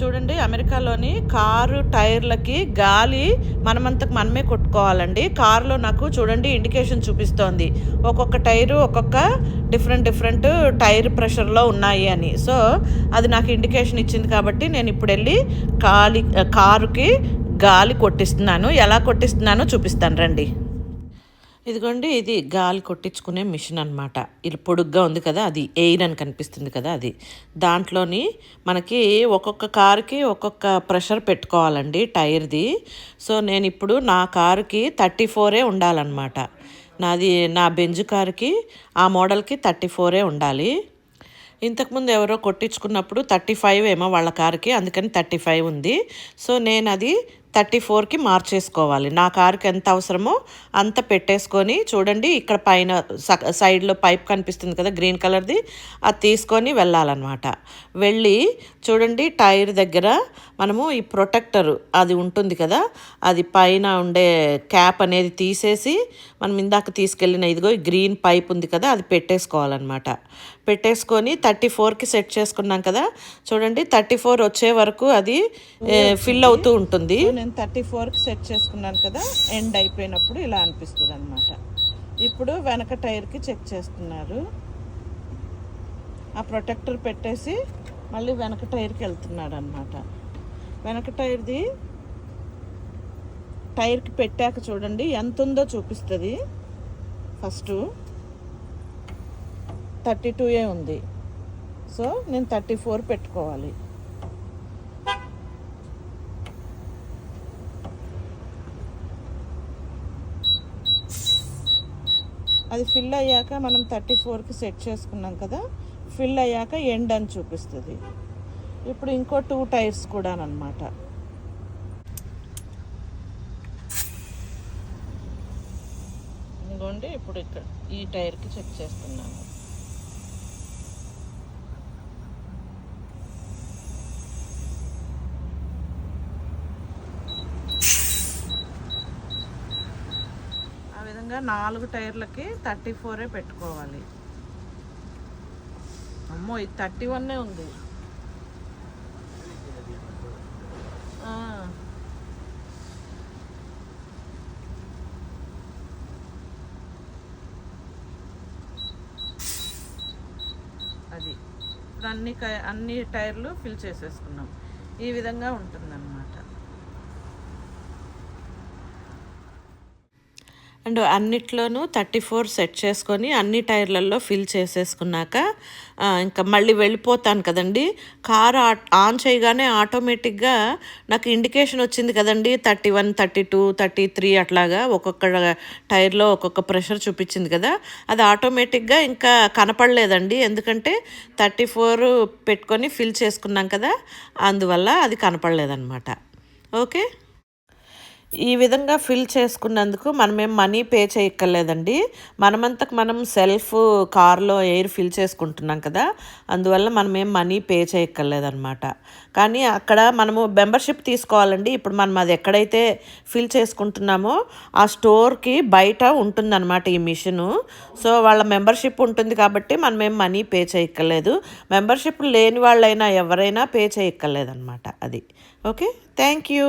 చూడండి అమెరికాలోని కారు టైర్లకి గాలి మనమంతకు మనమే కొట్టుకోవాలండి. కారులో నాకు చూడండి ఇండికేషన్ చూపిస్తోంది. ఒక్కొక్క టైరు ఒక్కొక్క డిఫరెంట్ డిఫరెంట్ టైర్ ప్రెషర్లో ఉన్నాయి అని. సో అది నాకు ఇండికేషన్ ఇచ్చింది కాబట్టి నేను ఇప్పుడు వెళ్ళి గాలి కారుకి గాలి కొట్టిస్తున్నాను. ఎలా కొట్టిస్తున్నానో చూపిస్తాను రండి. ఇదిగోండి ఇది గాలి కొట్టించుకునే మిషన్ అనమాట ఇది పొడుగ్గా ఉంది కదా అది ఎయిర్ అని కనిపిస్తుంది కదా అది. దాంట్లోని మనకి ఒక్కొక్క కారుకి ఒక్కొక్క ప్రెషర్ పెట్టుకోవాలండి టైర్ది. సో నేను ఇప్పుడు నా కారుకి థర్టీ ఫోరే ఉండాలన్నమాట. నాది నా బెంజ్ కారుకి ఆ మోడల్కి థర్టీ ఫోరే ఉండాలి. ఇంతకుముందు ఎవరో కొట్టించుకున్నప్పుడు థర్టీ ఫైవ్ ఏమో వాళ్ళ కారుకి అందుకని థర్టీ ఫైవ్ ఉంది. సో నేను అది థర్టీ ఫోర్కి మార్చేసుకోవాలి. నా కారుకి ఎంత అవసరమో అంత పెట్టేసుకొని చూడండి ఇక్కడ పైన స- సైడ్లో పైప్ కనిపిస్తుంది కదా గ్రీన్ కలర్ది అది తీసుకొని వెళ్ళాలన్నమాట. వెళ్ళి చూడండి టైర్ దగ్గర మనము ఈ ప్రొటెక్టర్ అది ఉంటుంది కదా అది పైన ఉండే క్యాప్ అనేది తీసేసి మనం ఇందాక తీసుకెళ్ళిన ఇదిగో ఈ గ్రీన్ పైప్ ఉంది కదా అది పెట్టేసుకోవాలన్నమాట. పెట్టేసుకొని థర్టీ ఫోర్కి సెట్ చేసుకున్నాం కదా చూడండి థర్టీ ఫోర్ వచ్చే వరకు అది ఫిల్ అవుతూ ఉంటుంది. నేను థర్టీ ఫోర్కి సెట్ చేసుకున్నాను కదా ఎండ్ అయిపోయినప్పుడు ఇలా అనిపిస్తుంది అనమాట ఇప్పుడు వెనక టైర్కి చెక్ చేస్తున్నారు. ఆ ప్రొటెక్టర్ పెట్టేసి మళ్ళీ వెనక టైర్కి వెళ్తున్నాడు అనమాట వెనక టైర్ది టైర్కి పెట్టాక చూడండి ఎంత ఉందో చూపిస్తుంది. ఫస్ట్ థర్టీ టూ ఏ ఉంది. సో నేను థర్టీ ఫోర్ పెట్టుకోవాలి. అది ఫిల్ అయ్యాక మనం థర్టీ ఫోర్కి సెట్ చేసుకున్నాం కదా ఫిల్ అయ్యాక ఎండ్ అని చూపిస్తుంది. ఇప్పుడు ఇంకో టూ టైర్స్ కూడా అనమాట ఇంకోండి ఇప్పుడు ఇక్కడ ఈ టైర్కి చెక్ చేస్తున్నాను. ఆ నాలుగు టైర్లకి థర్టీ ఫోరే పెట్టుకోవాలి. అమ్మో ఇది థర్టీ వన్నే ఉంది. అది. ఇప్పుడు అన్ని అన్ని టైర్లు ఫిల్ చేసేసుకున్నాం. ఈ విధంగా ఉంటుందన్నమాట. అండ్ అన్నిట్లోనూ థర్టీ ఫోర్ సెట్ చేసుకొని అన్ని టైర్లలో ఫిల్ చేసేసుకున్నాక ఇంకా మళ్ళీ వెళ్ళిపోతాను కదండి. కార్ ఆన్ చేయగానే ఆటోమేటిక్గా నాకు ఇండికేషన్ వచ్చింది కదండి. Thirty one thirty two thirty three అట్లాగా ఒక్కొక్క టైర్లో ఒక్కొక్క ప్రెషర్ చూపించింది కదా. అది ఆటోమేటిక్గా ఇంకా కనపడలేదండి. ఎందుకంటే థర్టీ ఫోర్ పెట్టుకొని ఫిల్ చేసుకున్నాం కదా. అందువల్ల అది కనపడలేదన్నమాట. ఓకే? ఈ విధంగా ఫిల్ చేసుకున్నందుకు మనమేం మనీ పే చేయక్కర్లేదండి. మనమంతకు మనం సెల్ఫ్ కార్లో ఎయిర్ ఫిల్ చేసుకుంటున్నాం కదా అందువల్ల మనమేం మనీ పే చేయక్కర్లేదన్నమాట. కానీ అక్కడ మనము మెంబర్షిప్ తీసుకోవాలండి. ఇప్పుడు మనం అది ఎక్కడైతే ఫిల్ చేసుకుంటున్నామో ఆ స్టోర్కి బయట ఉంటుందన్నమాట ఈ మిషను. సో వాళ్ళ మెంబర్షిప్ ఉంటుంది కాబట్టి మనమేం మనీ పే చేయక్కర్లేదు. మెంబర్షిప్ లేని వాళ్ళైనా ఎవరైనా పే చేయక్కర్లేదన్నమాట అది. ఓకే? Thank you.